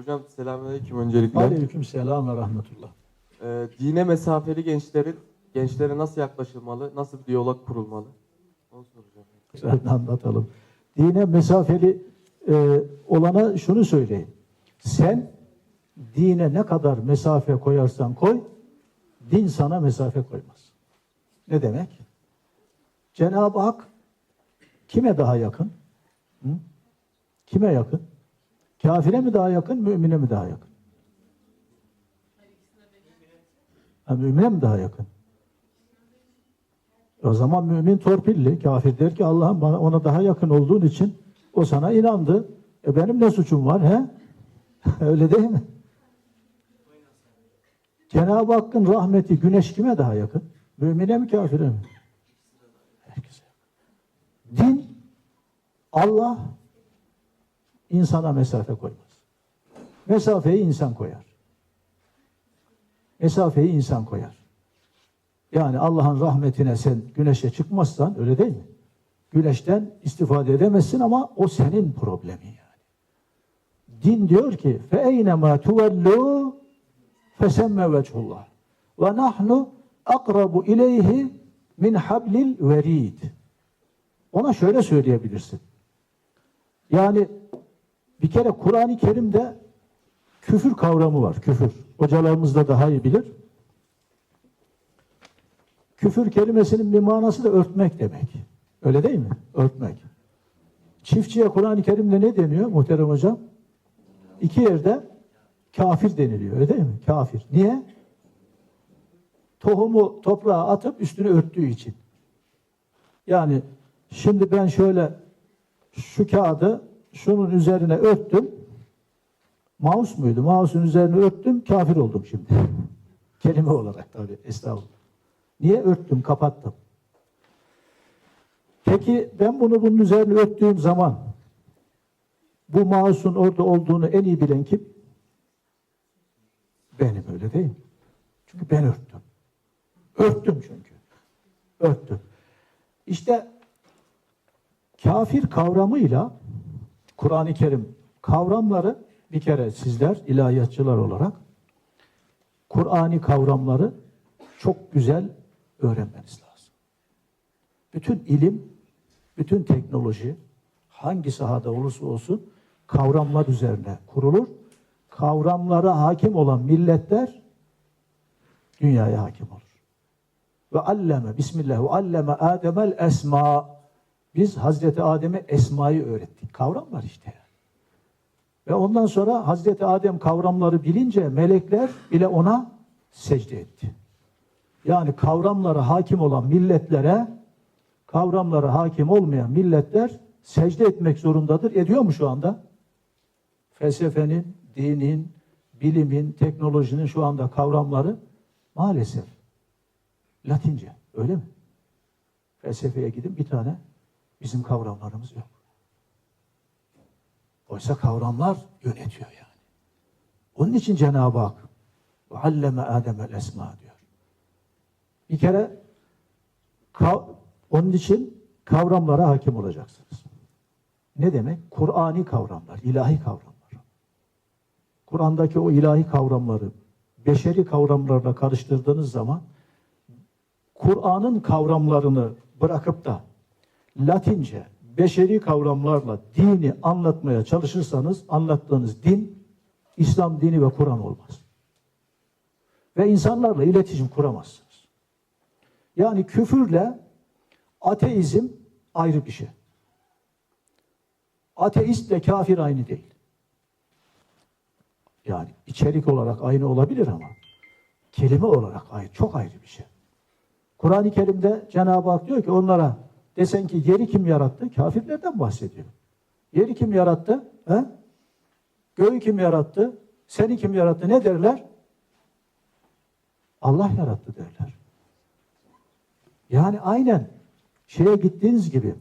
Hocam selamünaleyküm öncelikle. Aleyküm selam ve rahmetullah. Ee, dine mesafeli gençlerin gençlere nasıl yaklaşılmalı? Nasıl bir diyalog kurulmalı? Onu soracağım. Güzel anlatalım. Dine mesafeli e, olana şunu söyleyeyim. Sen dine ne kadar mesafe koyarsan koy, din sana mesafe koymaz. Ne demek? Cenab-ı Hak kime daha yakın? Hı? Kime yakın? Kafire mi daha yakın, mümine mi daha yakın? Ha, mümine mi daha yakın? O zaman mümin torpilli. Kafir der ki Allah'ım bana ona daha yakın olduğun için o sana inandı. E benim ne suçum var he? Öyle değil mi? Cenab-ı Hakk'ın rahmeti güneş kime daha yakın? Mümine mi kafire mi? Herkese. Din Allah insana mesafe koymaz. Mesafeyi insan koyar. Mesafeyi insan koyar. Yani Allah'ın rahmetine sen güneşe çıkmazsan öyle değil mi? Güneşten istifade edemezsin ama o senin problemin yani. Din diyor ki fe eynema tuvellu fesemme vechullah ve nahnu akrabu ileyhi min hablil verid. Ona şöyle söyleyebilirsin. Yani bir kere Kur'an-ı Kerim'de küfür kavramı var. Küfür. Hocalarımız da daha iyi bilir. Küfür kelimesinin bir manası da örtmek demek. Öyle değil mi? Örtmek. Çiftçiye Kur'an-ı Kerim'de ne deniyor muhterem hocam? İki yerde kafir deniliyor. Öyle değil mi? Kafir. Niye? Tohumu toprağa atıp üstünü örttüğü için. Yani şimdi ben şöyle şu kağıdı şunun üzerine örttüm. Mouse muydu? Mouse'un üzerine örttüm. Kafir oldum şimdi. Kelime olarak tabii. Estağfurullah. Niye örttüm, kapattım? Peki ben bunu bunun üzerine örttüğüm zaman bu mouse'un orada olduğunu en iyi bilen kim? Benim öyle değil? Çünkü ben örttüm. Örttüm çünkü. Örttüm. İşte kafir kavramıyla Kur'an-ı Kerim kavramları bir kere sizler ilahiyatçılar olarak Kur'ani kavramları çok güzel öğrenmeniz lazım. Bütün ilim, bütün teknoloji hangi sahada olursa olsun kavramlar üzerine kurulur. Kavramlara hakim olan milletler dünyaya hakim olur. Ve alleme, bismillah, ve alleme Adem'el esma. Biz Hazreti Adem'e esmayı öğrettik. Kavram var işte. Ve ondan sonra Hazreti Adem kavramları bilince melekler bile ona secde etti. Yani kavramlara hakim olan milletlere kavramlara hakim olmayan milletler secde etmek zorundadır. Ediyor mu şu anda? Felsefenin, dinin, bilimin, teknolojinin şu anda kavramları maalesef Latince. Öyle mi? Felsefeye gidin bir tane bizim kavramlarımız yok. Oysa kavramlar yönetiyor yani. Onun için Cenab-ı Hak alleme Adem'el esma diyor. Bir kere onun için kavramlara hakim olacaksınız. Ne demek? Kur'ani kavramlar, ilahi kavramlar. Kur'an'daki o ilahi kavramları beşeri kavramlarla karıştırdığınız zaman Kur'an'ın kavramlarını bırakıp da Latince, beşeri kavramlarla dini anlatmaya çalışırsanız anlattığınız din İslam dini ve Kur'an olmaz. Ve insanlarla iletişim kuramazsınız. Yani küfürle ateizm ayrı bir şey. Ateistle kafir aynı değil. Yani içerik olarak aynı olabilir ama kelime olarak ayrı, çok ayrı bir şey. Kur'an-ı Kerim'de Cenab-ı Hak diyor ki onlara desen ki yeri kim yarattı? Kafirlerden bahsediyor. Yeri kim yarattı? He? Göğü kim yarattı? Seni kim yarattı? Ne derler? Allah yarattı derler. Yani aynen şeye gittiğiniz gibi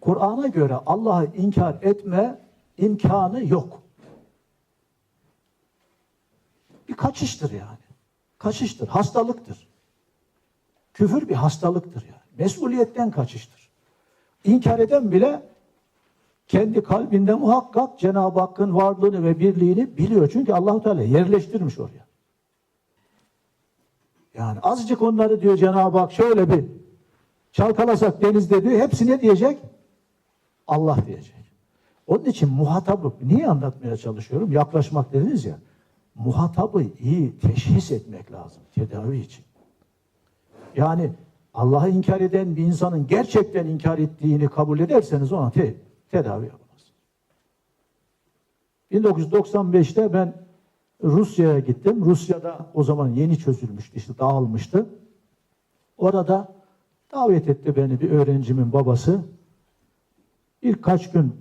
Kur'an'a göre Allah'ı inkar etme imkanı yok. Bir kaçıştır yani. Kaçıştır, hastalıktır. Küfür bir hastalıktır yani. Mesuliyetten kaçıştır. İnkar eden bile kendi kalbinde muhakkak Cenab-ı Hakk'ın varlığını ve birliğini biliyor. Çünkü Allahu Teala yerleştirmiş oraya. Yani azıcık onları diyor Cenab-ı Hak şöyle bir çalkalasak denizde diyor hepsi ne diyecek? Allah diyecek. Onun için muhatabı niye anlatmaya çalışıyorum? Yaklaşmak dediniz ya. Muhatabı iyi teşhis etmek lazım tedavi için. Yani Allah'ı inkar eden bir insanın gerçekten inkar ettiğini kabul ederseniz ona te- tedavi yapamaz. 1995'te ben Rusya'ya gittim. Rusya'da o zaman yeni çözülmüştü, işte dağılmıştı. Orada davet etti beni bir öğrencimin babası. Birkaç gün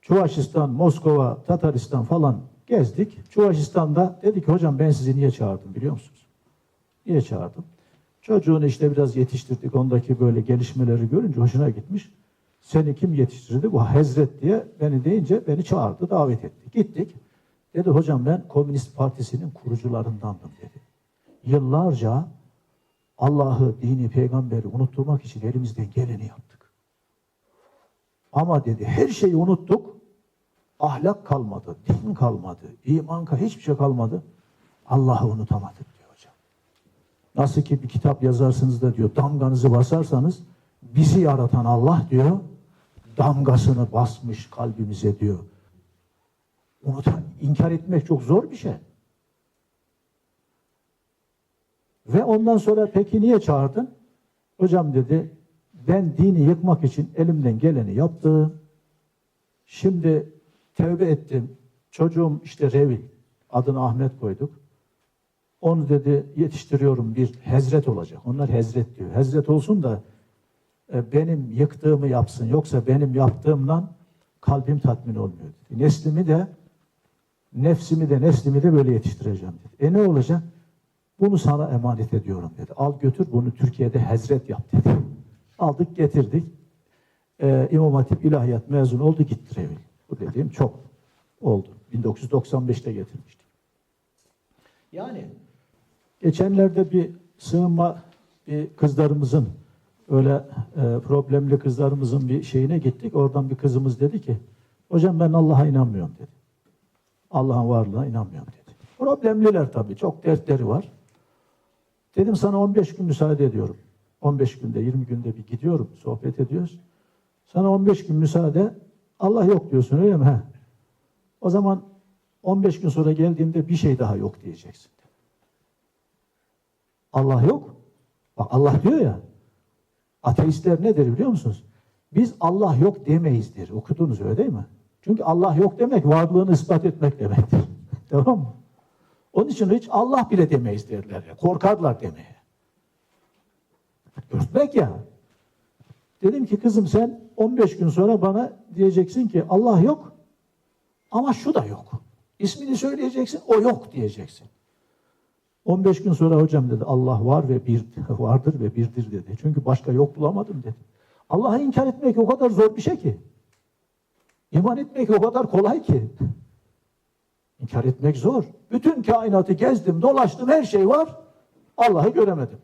Çuvaşistan, Moskova, Tataristan falan gezdik. Çuvaşistan'da dedi ki hocam ben sizi niye çağırdım biliyor musunuz? Niye çağırdım? Çocuğunu işte biraz yetiştirdik. Ondaki böyle gelişmeleri görünce hoşuna gitmiş. Seni kim yetiştirdi? Bu Hazret diye beni deyince beni çağırdı, davet etti. Gittik. Dedi hocam ben Komünist Partisi'nin kurucularındandım dedi. Yıllarca Allah'ı, dini, peygamberi unutturmak için elimizden geleni yaptık. Ama dedi her şeyi unuttuk. Ahlak kalmadı, din kalmadı, iman hiçbir şey kalmadı. Allah'ı unutamadık. Nasıl ki bir kitap yazarsınız da diyor damganızı basarsanız bizi yaratan Allah diyor damgasını basmış kalbimize diyor. Unutan, inkar etmek çok zor bir şey. Ve ondan sonra peki niye çağırdın? Hocam dedi ben dini yıkmak için elimden geleni yaptım. Şimdi tevbe ettim. Çocuğum işte Revil. Adını Ahmet koyduk. Onu dedi yetiştiriyorum bir hezret olacak. Onlar hezret diyor. Hezret olsun da e, benim yıktığımı yapsın. Yoksa benim yaptığımdan kalbim tatmin olmuyor dedi. Neslimi de nefsimi de neslimi de böyle yetiştireceğim dedi. E ne olacak? Bunu sana emanet ediyorum dedi. Al götür bunu Türkiye'de hezret yap dedi. Aldık getirdik. Ee, İmam Hatip İlahiyat mezun oldu gitti Revil. Bu dediğim çok oldu. 1995'te getirmiştik. Yani geçenlerde bir sığınma bir kızlarımızın öyle e, problemli kızlarımızın bir şeyine gittik. Oradan bir kızımız dedi ki hocam ben Allah'a inanmıyorum dedi. Allah'ın varlığına inanmıyorum dedi. Problemliler tabii. Çok dertleri var. Dedim sana 15 gün müsaade ediyorum. 15 günde, 20 günde bir gidiyorum, sohbet ediyoruz. Sana 15 gün müsaade, Allah yok diyorsun öyle mi? He. O zaman 15 gün sonra geldiğimde bir şey daha yok diyeceksin. Allah yok. Bak Allah diyor ya, ateistler nedir biliyor musunuz? Biz Allah yok demeyiz der. Okudunuz öyle değil mi? Çünkü Allah yok demek varlığını ispat etmek demektir. tamam mı? Onun için hiç Allah bile demeyiz derler. Ya. Korkarlar demeye. Ürkmek ya. Dedim ki kızım sen 15 gün sonra bana diyeceksin ki Allah yok ama şu da yok. İsmini söyleyeceksin o yok diyeceksin. 15 gün sonra hocam dedi Allah var ve bir vardır ve birdir dedi. Çünkü başka yok bulamadım dedi. Allah'ı inkar etmek o kadar zor bir şey ki. İman etmek o kadar kolay ki. İnkar etmek zor. Bütün kainatı gezdim, dolaştım, her şey var. Allah'ı göremedim.